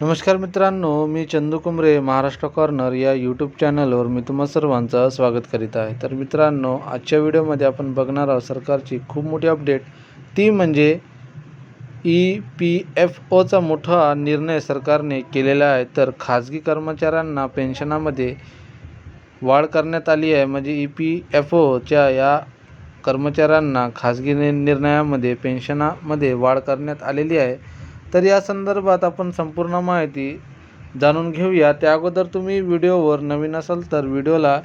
नमस्कार मित्रांनो मी चंदू कुमरे महाराष्ट्र कॉर्नर या यूट्यूब चॅनलवर मी तुम्हा सर्वांचं स्वागत करीत आहे. तर मित्रांनो आजच्या व्हिडिओमध्ये आपण बघणार आहोत सरकारची खूप मोठी अपडेट ती म्हणजे ई पी एफ ओचा मोठा निर्णय सरकारने केलेला आहे. तर खाजगी कर्मचाऱ्यांना पेन्शनामध्ये वाढ करण्यात आली आहे. म्हणजे ई पी एफ ओच्या या कर्मचाऱ्यांना खाजगी नि निर्णयामध्ये पेन्शनामध्ये वाढ करण्यात आलेली आहे. तर या संदर्भात आपण संपूर्ण माहिती जाणून घेऊया. त्या अगोदर तुम्ही व्हिडिओवर नवीन असाल तर व्हिडिओला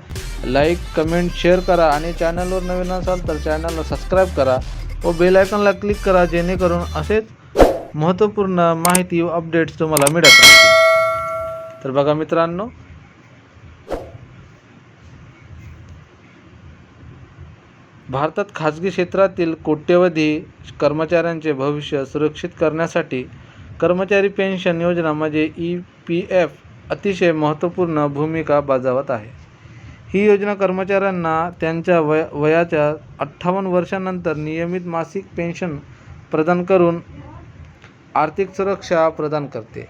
लाईक कमेंट शेअर करा आणि चॅनलवर नवीन असाल तर चॅनलला सबस्क्राईब करा व बेल आयकॉनला क्लिक करा जेणेकरून असेच महत्त्वपूर्ण माहिती व अपडेट्स तुम्हाला मिळत राहतील. तर बघा मित्रांनो भारतात खाजगी क्षेत्रातील कोट्यवधी कर्मचाऱ्यांचे भविष्य सुरक्षित करण्यासाठी कर्मचारी पेन्शन योजना म्हणजे ई पी एफ अतिशय महत्त्वपूर्ण भूमिका बजावत आहे. ही योजना कर्मचाऱ्यांना त्यांच्या वय वयाच्या अठ्ठावन्न वर्षानंतर नियमित मासिक पेन्शन प्रदान करून आर्थिक सुरक्षा प्रदान करते.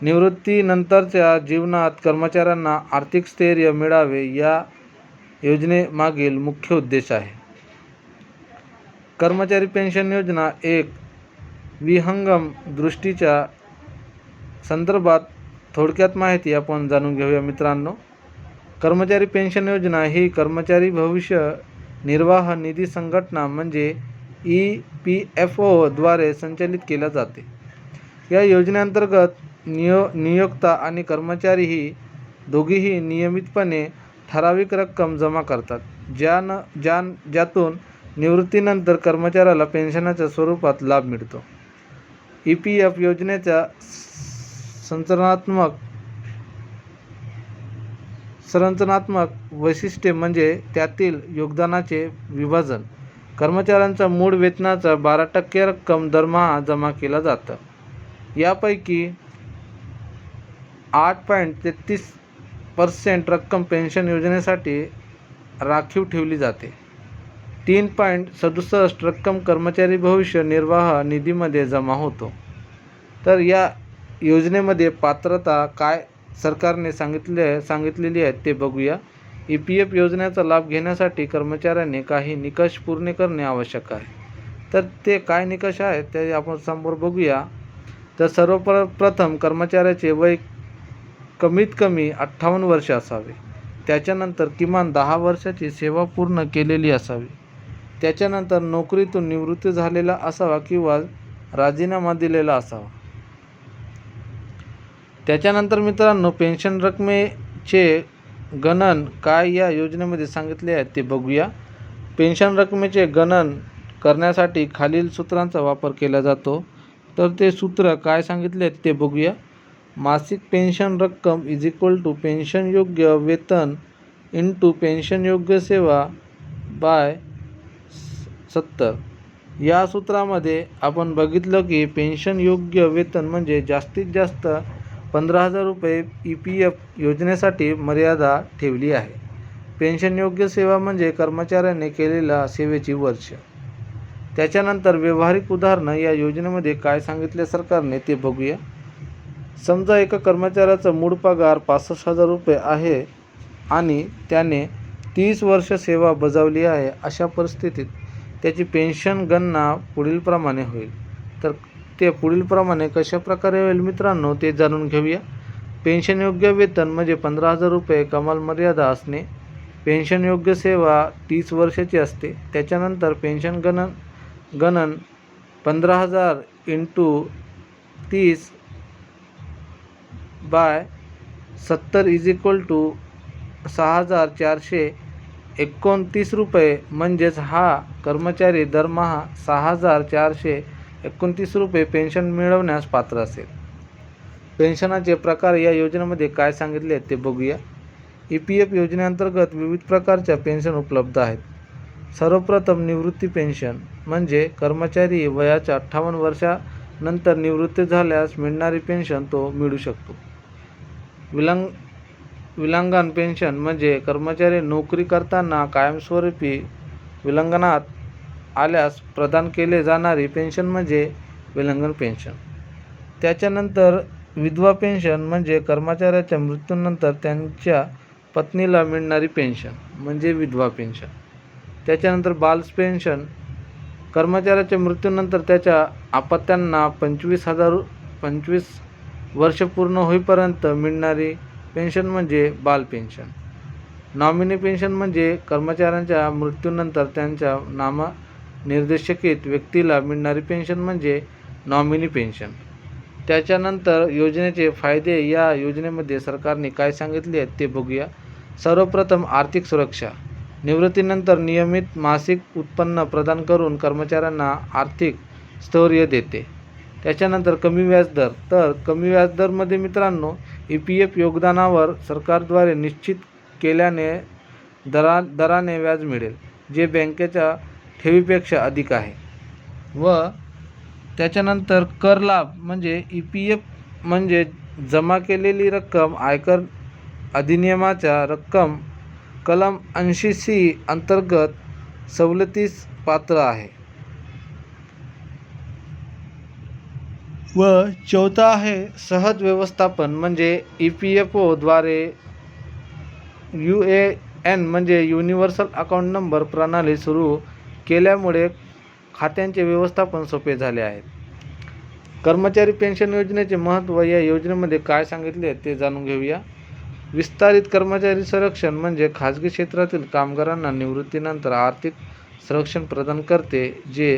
निवृत्तीनंतरच्या जीवनात कर्मचाऱ्यांना आर्थिक स्थैर्य मिळावे या योजनेमागील मुख्य उद्देश आहे. कर्मचारी पेन्शन योजना एक विहंगम दृष्टीच्या संदर्भात थोडक्यात माहिती आपण जाणून घेऊया मित्रांनो. कर्मचारी पेन्शन योजना ही कर्मचारी भविष्य निर्वाह निधी संघटना म्हणजे ई पी एफ ओद्वारे संचालित केल्या जाते. या योजनेअंतर्गत नियो नियोक्ता आणि कर्मचारी ही दोघेही नियमितपणे ठराविक रक्कम जमा करतात. ज्यानं ज्यान ज्यातून निवृत्तीनंतर कर्मचाऱ्याला पेन्शनाच्या स्वरूपात लाभ मिळतो. ई पी एफ योजनेच्या संचरणात्मक संरचनात्मक वैशिष्ट्ये म्हणजे त्यातील योगदानाचे विभाजन. कर्मचाऱ्यांचा मूळ वेतनाचा बारा टक्के रक्कम दरमहा जमा केला जातं. यापैकी आठ पॉईंट तेहतीस पर्सेंट रक्कम पेन्शन योजनेसाठी राखीव ठेवली जाते. तीन पॉईंट सदुसष्ट रक्कम कर्मचारी भविष्य निर्वाह निधीमध्ये जमा होतो. तर या योजनेमध्ये पात्रता काय सरकारने सांगितले सांगितलेली आहे ते बघूया. ई पी एफ योजनेचा लाभ घेण्यासाठी कर्मचाऱ्यांनी काही निकष पूर्ण करणे आवश्यक आहे. तर ते काय निकष आहेत ते आपण समोर बघूया. तर सर्वप्र प्रथम कर्मचाऱ्याचे वय कमीत कमी अठ्ठावन्न वर्ष असावे. त्याच्यानंतर किमान दहा वर्षाची सेवा पूर्ण केलेली असावी. त्याच्यानंतर नोकरीतून निवृत्त झालेला असावा किंवा राजीनामा दिलेला असावा. त्याच्यानंतर मित्रांनो पेन्शन रकमेचे गणन काय या योजनेमध्ये सांगितले आहे ते बघूया. पेन्शन रकमेचे गणन करण्यासाठी खालील सूत्रांचा वापर केला जातो. तर ते सूत्र काय सांगितले आहेत ते बघूया. मासिक पेन्शन रक्कम इज इक्वल टू पेन्शन योग्य वेतन इंटू पेन्शन योग्य सेवा बाय सत्तर. या सूत्रामध्ये आपण बघितलं की पेन्शन योग्य वेतन म्हणजे जास्तीत जास्त पंधरा हजार रुपये ई पी एफ योजनेसाठी मर्यादा ठेवली आहे. पेन्शन योग्य सेवा म्हणजे कर्मचाऱ्याने केलेल्या सेवेची वर्ष. त्याच्यानंतर व्यावहारिक उदाहरणं या योजनेमध्ये काय सांगितले सरकारने ते बघूया. समजा एका कर्मचाऱ्याचा मूळ पगार पासष्ट हजार रुपये आहे आणि त्याने तीस वर्ष सेवा बजावली आहे अशा परिस्थितीत त्याची पेन्शन गणना पुढीलप्रमाणे होईल. तर ते पुढीलप्रमाणे कशा प्रकारे होईल मित्रांनो ते जाणून घेऊया. पेन्शन योग्य वेतन म्हणजे पंधरा हजार रुपये कमाल मर्यादा असणे. पेन्शन योग्य सेवा तीस वर्षाची असते. त्याच्यानंतर पेन्शन गणन गणन पंधरा हजार इंटू तीस बाय सत्तर इज इक्वल टू सहा हजार चारशे एकोणतीस रुपये. म्हणजेच हा कर्मचारी दरमहा सहा हजार चारशे एकोणतीस रुपये पेन्शन मिळवण्यास पात्र असेल. पेन्शनाचे प्रकार या योजनेमध्ये काय सांगितले आहेत ते बघूया. ई पी एफ योजनेअंतर्गत विविध प्रकारच्या पेन्शन उपलब्ध आहेत. सर्वप्रथम निवृत्ती पेन्शन म्हणजे कर्मचारी वयाच्या अठ्ठावन्न वर्षानंतर निवृत्त झाल्यास मिळणारी पेन्शन तो मिळू शकतो. विलंग विलांगन पेन्शन म्हणजे कर्मचारी नोकरी करताना कायमस्वरूपी विलंगनात आल्यास प्रदान केले जाणारी पेन्शन म्हणजे विलंगन पेन्शन. त्याच्यानंतर विधवा पेन्शन म्हणजे कर्मचाऱ्याच्या मृत्यूनंतर त्यांच्या पत्नीला मिळणारी पेन्शन म्हणजे विधवा पेन्शन. त्याच्यानंतर बाल्स पेन्शन कर्मचाऱ्याच्या मृत्यूनंतर त्याच्या अपत्यांना पंचवीस हजार पंचवीस वर्ष पूर्ण होईपर्यंत मिळणारी पेन्शन म्हणजे बाल पेन्शन. नॉमिनी पेन्शन म्हणजे कर्मचाऱ्यांच्या मृत्यूनंतर त्यांच्या नामनिर्देशकित व्यक्तीला मिळणारी पेन्शन म्हणजे नॉमिनी पेन्शन. त्याच्यानंतर योजनेचे फायदे या योजनेमध्ये सरकारने काय सांगितले आहेत ते बघूया. सर्वप्रथम आर्थिक सुरक्षा. निवृत्तीनंतर नियमित मासिक उत्पन्न प्रदान करून कर्मचाऱ्यांना आर्थिक स्थैर्य देते. त्याच्यानंतर कमी व्याजदर तर कमी व्याजदरमध्ये मित्रांनो ई पी एफ योगदानावर सरकारद्वारे निश्चित केल्याने दरा दराने व्याज मिळेल जे बँकेच्या ठेवीपेक्षा अधिक आहे. व त्याच्यानंतर कर लाभ म्हणजे ई पी एफ म्हणजे जमा केलेली रक्कम आयकर अधिनियमाच्या रक्कम कलम ऐंशी सी अंतर्गत सवलतीस पात्र आहे. व चौथा आहे सहज व्यवस्थापन म्हणजे ई पी एफ ओद्वारे यू ए एन म्हणजे युनिव्हर्सल अकाउंट नंबर प्रणाली सुरू केल्यामुळे खात्यांचे व्यवस्थापन सोपे झाले आहे. कर्मचारी पेन्शन योजनेचे महत्त्व या योजनेमध्ये काय सांगितले आहे ते जाणून घेऊया. विस्तारित कर्मचारी संरक्षण म्हणजे खाजगी क्षेत्रातील कामगारांना निवृत्तीनंतर आर्थिक संरक्षण प्रदान करते जे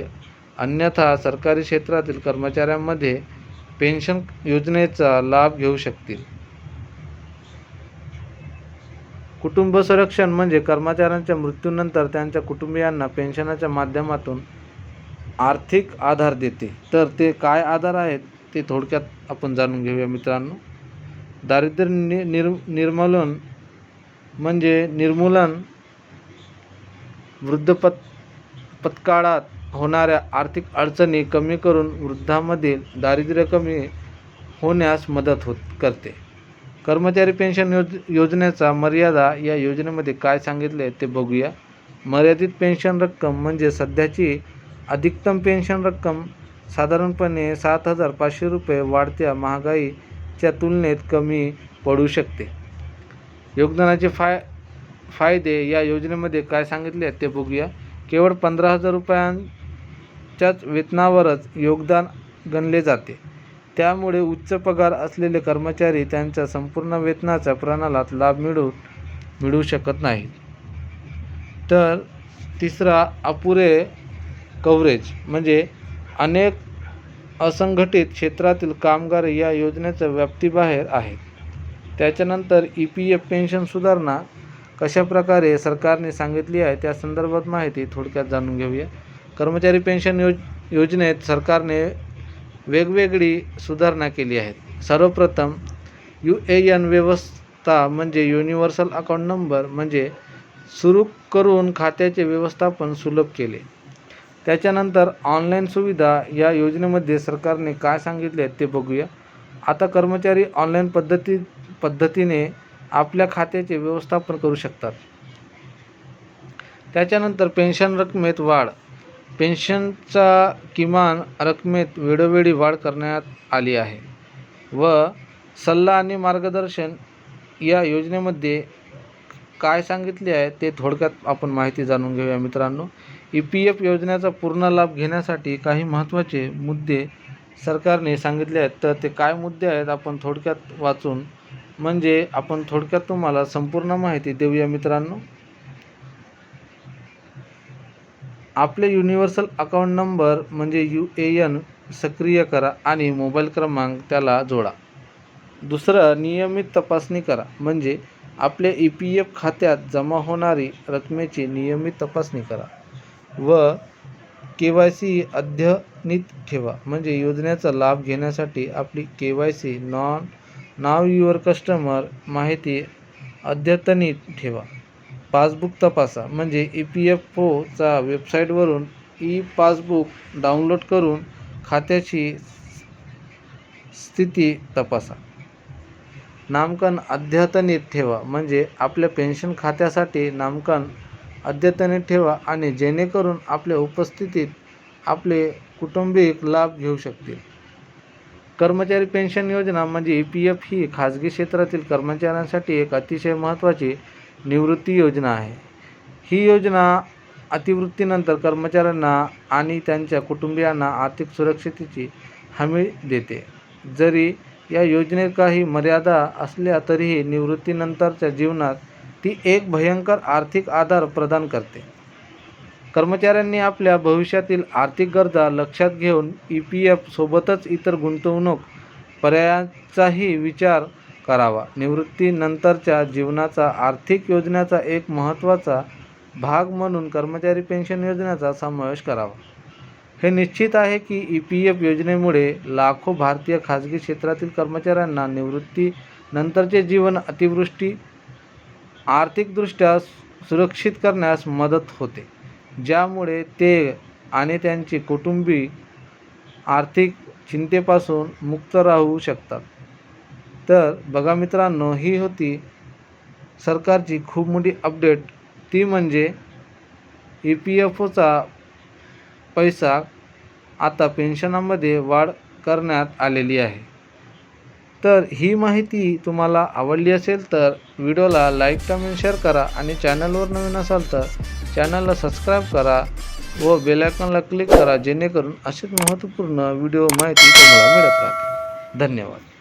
अन्यथा सरकारी क्षेत्रातील कर्मचाऱ्यांमध्ये पेन्शन योजनेचा लाभ घेऊ शकतील. कुटुंब संरक्षण म्हणजे कर्मचाऱ्यांच्या मृत्यूनंतर त्यांच्या कुटुंबियांना पेन्शनाच्या माध्यमातून आर्थिक आधार देते. तर ते काय आधार आहेत ते थोडक्यात आपण जाणून घेऊया मित्रांनो. दारिद्र्य नि निर्मूलन म्हणजे निर्मूलन वृद्धपत पत्काळात होणाऱ्या आर्थिक अडचणी कमी करून वृद्धामधील दारिद्र्य कमी होण्यास मदत होत करते. कर्मचारी पेन्शन योज योजनेचा मर्यादा या योजनेमध्ये काय सांगितले ते बघूया. मर्यादित पेन्शन रक्कम म्हणजे सध्याची अधिकतम पेन्शन रक्कम साधारणपणे सात हजार पाचशे रुपये वाढत्या महागाईच्या तुलनेत कमी पडू शकते. योगदानाचे फाय फायदे या योजनेमध्ये काय सांगितले आहेत ते बघूया. केवळ पंधरा हजार रुपयां च्याच वेतनावरच योगदान गणले जाते. त्यामुळे उच्च पगार असलेले कर्मचारी त्यांच्या संपूर्ण वेतनाच्या प्रणालात लाभ मिळू मिळू शकत नाहीत. तर तिसरा अपुरे कव्हरेज म्हणजे अनेक असंघटित क्षेत्रातील कामगार या योजनेच्या व्याप्तीबाहेर आहेत. त्याच्यानंतर ई पी एफ पेन्शन सुधारणा कशाप्रकारे सरकारने सांगितली आहे त्या संदर्भात माहिती थोडक्यात जाणून घेऊया. कर्मचारी पेन्शन योज योजनेत सरकारने वेगवेगळी सुधारणा केली आहेत. सर्वप्रथम यू ए एन व्यवस्था म्हणजे युनिव्हर्सल अकाउंट नंबर म्हणजे सुरू करून खात्याचे व्यवस्थापन सुलभ केले. त्याच्यानंतर ऑनलाईन सुविधा या योजनेमध्ये सरकारने काय सांगितले आहेत ते बघूया. आता कर्मचारी ऑनलाईन पद्धती पद्धतीने आपल्या खात्याचे व्यवस्थापन करू शकतात. त्याच्यानंतर पेन्शन रकमेत वाढ. पेन्शनचा किमान रकमेत वेळोवेळी वाढ करण्यात आली आहे व सल्ला आणि मार्गदर्शन या योजनेमध्ये काय सांगितले आहे ते थोडक्यात आपण माहिती जाणून घेऊया मित्रांनो. ई पी एफ योजनेचा पूर्ण लाभ घेण्यासाठी काही महत्त्वाचे मुद्दे सरकारने सांगितले आहेत. तर ते काय मुद्दे आहेत आपण थोडक्यात वाचून म्हणजे आपण थोडक्यात तुम्हाला संपूर्ण माहिती देऊया मित्रांनो. आपले युनिव्हर्सल अकाउंट नंबर म्हणजे यू ए एन सक्रिय करा आणि मोबाईल क्रमांक त्याला जोडा. दुसरं नियमित तपासणी करा. म्हणजे आपल्या ई पी एफ खात्यात जमा होणारी रकमेची नियमित तपासणी करा. व के वाय सी अध्यनित ठेवा. म्हणजे योजनेचा लाभ घेण्यासाठी आपली के वाय सी नॉन नाव युअर कस्टमर माहिती अद्यतनित ठेवा. पासबुक तपासा. म्हणजे ई पी एफ ओचा वेबसाईटवरून ई पासबुक डाउनलोड करून खात्याची स्थिती तपासा. नामकन अद्यतनित ठेवा. म्हणजे आपल्या पेन्शन खात्यासाठी नामकन अद्यतनित ठेवा आणि जेणेकरून आपल्या उपस्थितीत आपले कुटुंबिक लाभ घेऊ शकतील. कर्मचारी पेन्शन योजना म्हणजे ई पी एफ ही खाजगी क्षेत्रातील कर्मचाऱ्यांसाठी एक अतिशय महत्त्वाची निवृत्ती योजना आहे. ही योजना अतिवृत्तीनंतर कर्मचाऱ्यांना आणि त्यांच्या कुटुंबियांना आर्थिक सुरक्षितेची हमी देते. जरी या योजनेत काही मर्यादा असल्या तरीही निवृत्तीनंतरच्या जीवनात ती एक भयंकर आर्थिक आधार प्रदान करते. कर्मचाऱ्यांनी आपल्या भविष्यातील आर्थिक गरजा लक्षात घेऊन ई पी एफ सोबतच इतर गुंतवणूक पर्यायांचाही विचार करावा. निवृत्तीनंतरच्या जीवनाचा आर्थिक योजनेचा एक महत्त्वाचा भाग म्हणून कर्मचारी पेन्शन योजनेचा समावेश करावा. हे निश्चित आहे की ई पी एफ योजनेमुळे लाखो भारतीय खाजगी क्षेत्रातील कर्मचाऱ्यांना निवृत्तीनंतरचे जीवन अतिवृष्टी आर्थिकदृष्ट्या सुरक्षित करण्यास मदत होते. ज्यामुळे ते आणि त्यांची कुटुंबी आर्थिक चिंतेपासून मुक्त राहू शकतात. तर बघा मित्रांनो ही होती सरकारची खूप मोठी अपडेट ती म्हणजे ई पी एफ ओचा पैसा आता पेन्शनामध्ये वाढ करण्यात आलेली आहे. तर ही माहिती तुम्हाला आवडली असेल तर व्हिडिओला लाईक कमेंट शेअर करा आणि चॅनलवर नवीन असाल तर चॅनलला सबस्क्राईब करा व बेलायकॉनला क्लिक करा जेणेकरून असेच महत्त्वपूर्ण व्हिडिओ माहिती तुम्हाला मिळत राहते धन्यवाद.